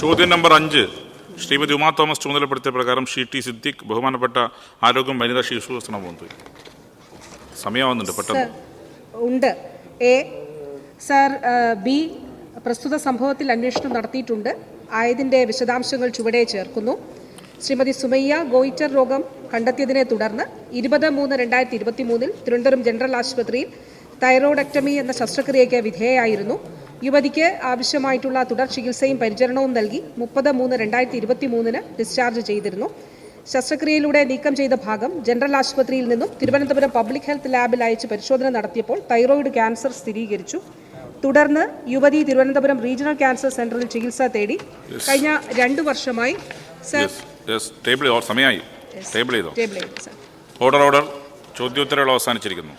ചോദ്യം നമ്പർ അഞ്ച്. ശ്രീമതി ഉമാ തോമസ് ചുമതലപ്പെടുത്തിയ പ്രകാരം ഷി ടി സിദ്ദിഖ് ബഹുമാനപ്പെട്ട ആരോഗ്യം വനിതാ ശിശു വികസന മന്ത്രി സമയമാവുന്നുണ്ട് പെട്ടെന്ന്. ഉണ്ട്. എ സർ ബി പ്രസ്തുത സംഭവത്തിൽ അന്വേഷണം നടത്തിയിട്ടുണ്ട്. ആയതിന്റെ വിശദാംശങ്ങൾ ചുവടെ ചേർക്കുന്നു. ശ്രീമതി സുമയ്യ ഗോയിറ്റർ രോഗം കണ്ടെത്തിയതിനെ തുടർന്ന് ഇരുപത് മൂന്ന് രണ്ടായിരത്തി ഇരുപത്തി മൂന്നിൽ തിരുവനന്തപുരം ജനറൽ ആശുപത്രിയിൽ തൈറോയിഡക്ടമി എന്ന ശസ്ത്രക്രിയയ്ക്ക് വിധേയയായിരുന്നു. യുവതിക്ക് ആവശ്യമായിട്ടുള്ള തുടർ ചികിത്സയും പരിചരണവും നൽകി മുപ്പത് മൂന്ന് രണ്ടായിരത്തി ഇരുപത്തി മൂന്നിന് ഡിസ്ചാർജ് ചെയ്തിരുന്നു. ശസ്ത്രക്രിയയിലൂടെ നീക്കം ചെയ്ത ഭാഗം ജനറൽ ആശുപത്രിയിൽ നിന്നും തിരുവനന്തപുരം പബ്ലിക് ഹെൽത്ത് ലാബിൽ അയച്ച് പരിശോധന നടത്തിയപ്പോൾ തൈറോയിഡ് ക്യാൻസർ സ്ഥിരീകരിച്ചു. തുടർന്ന് യുവതി തിരുവനന്തപുരം റീജിയണൽ ക്യാൻസർ സെന്ററിൽ ചികിത്സ തേടി. കഴിഞ്ഞ രണ്ടു വർഷമായി ടേബിൾ സമയമായി? ടേബിൾ ചെയ്തു? സർ ഓർഡർ ഓർഡർ ചോദ്യോത്തരങ്ങൾ അവസാനിച്ചിരിക്കുന്നു.